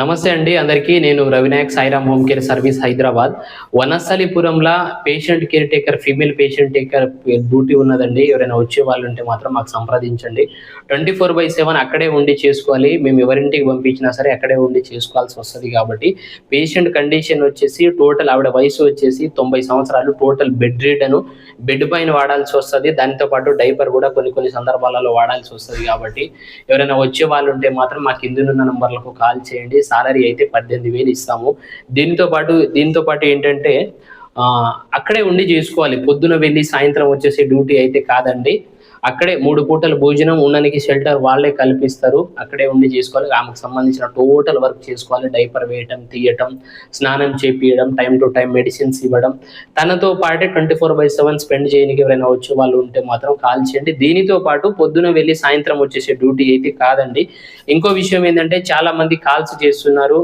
నమస్తే అండి అందరికీ నేను Ravinayak Sairam home care service Hyderabad. వనస్థలిపురంలో patient care taker female patient taker duty ఉన్నదండి. ఎవరైనా వచ్చే వాళ్ళు ఉంటే మాత్రం మాకు సంప్రదించండి. ట్వంటీ ఫోర్ బై సెవెన్ అక్కడే ఉండి చేసుకోవాలి. మేము ఎవరింటికి పంపించినా సరే అక్కడే ఉండి చేసుకోవాల్సి వస్తుంది కాబట్టి పేషెంట్ కండిషన్ వచ్చేసి టోటల్ ఆవిడ వయసు వచ్చేసి తొంభై సంవత్సరాలు టోటల్ బెడ్ రీడను బెడ్ పైన వాడాల్సి వస్తుంది. దాంతో పాటు డైపర్ కూడా కొన్ని కొన్ని సందర్భాలలో వాడాల్సి వస్తుంది కాబట్టి ఎవరైనా వచ్చే వాళ్ళు ఉంటే మాత్రం మా కిందనున్న నంబర్లకు కాల్ చేయండి. సాలరీ అయితే పద్దెనిమిది వేలు ఇస్తాము. దీంతో పాటు దీంతో పాటు ఏంటంటే అక్కడే ఉండి చేసుకోవాలి. పొద్దున వెళ్ళి సాయంత్రం వచ్చేసి డ్యూటీ అయితే కాదండి. అక్కడే మూడు పూటల భోజనం ఉండడానికి షెల్టర్ వాళ్ళే కల్పిస్తారు. అక్కడే ఉండి చేసుకోవాలి. ఆమెకు సంబంధించిన టోటల్ వర్క్ చేసుకోవాలి. డైపర్ వేయటం తీయటం స్నానం చేపియడం టైం టు టైం మెడిసిన్స్ ఇవ్వడం. తనతో పాటే twenty four by seven spend చేయడానికి ఎవరైనా వచ్చే వాళ్ళు ఉంటే మాత్రం కాల్ చేయండి. దీనితో పాటు పొద్దున వెళ్ళి సాయంత్రం వచ్చేసే డ్యూటీ అయితే కాదండి. ఇంకో విషయం ఏంటంటే చాలా మంది కాల్స్ చేస్తున్నారు.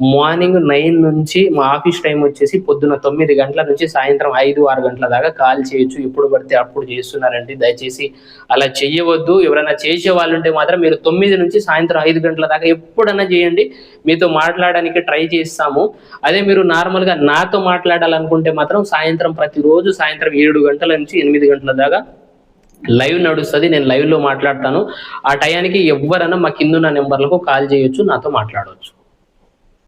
మార్నింగ్ నైన్ నుంచి మా ఆఫీస్ టైం వచ్చేసి పొద్దున తొమ్మిది గంటల నుంచి సాయంత్రం ఐదు ఆరు గంటల దాకా కాల్ చేయొచ్చు. ఎప్పుడు పడితే అప్పుడు చేస్తున్నారండి. దయచేసి అలా చేయవద్దు ఎవరైనా చేసే వాళ్ళు ఉంటే మాత్రం మీరు తొమ్మిది నుంచి సాయంత్రం ఐదు గంటల దాకా ఎప్పుడన్నా చేయండి. మీతో మాట్లాడడానికి ట్రై చేస్తాము. అదే మీరు నార్మల్గా నాతో మాట్లాడాలనుకుంటే మాత్రం సాయంత్రం ప్రతిరోజు సాయంత్రం ఏడు గంటల నుంచి ఎనిమిది గంటల దాకా లైవ్ నడుస్తుంది. నేను లైవ్లో మాట్లాడతాను. ఆ టయానికి ఎవరైనా మా కిందున్న నెంబర్లకు కాల్ చేయొచ్చు. నాతో మాట్లాడవచ్చు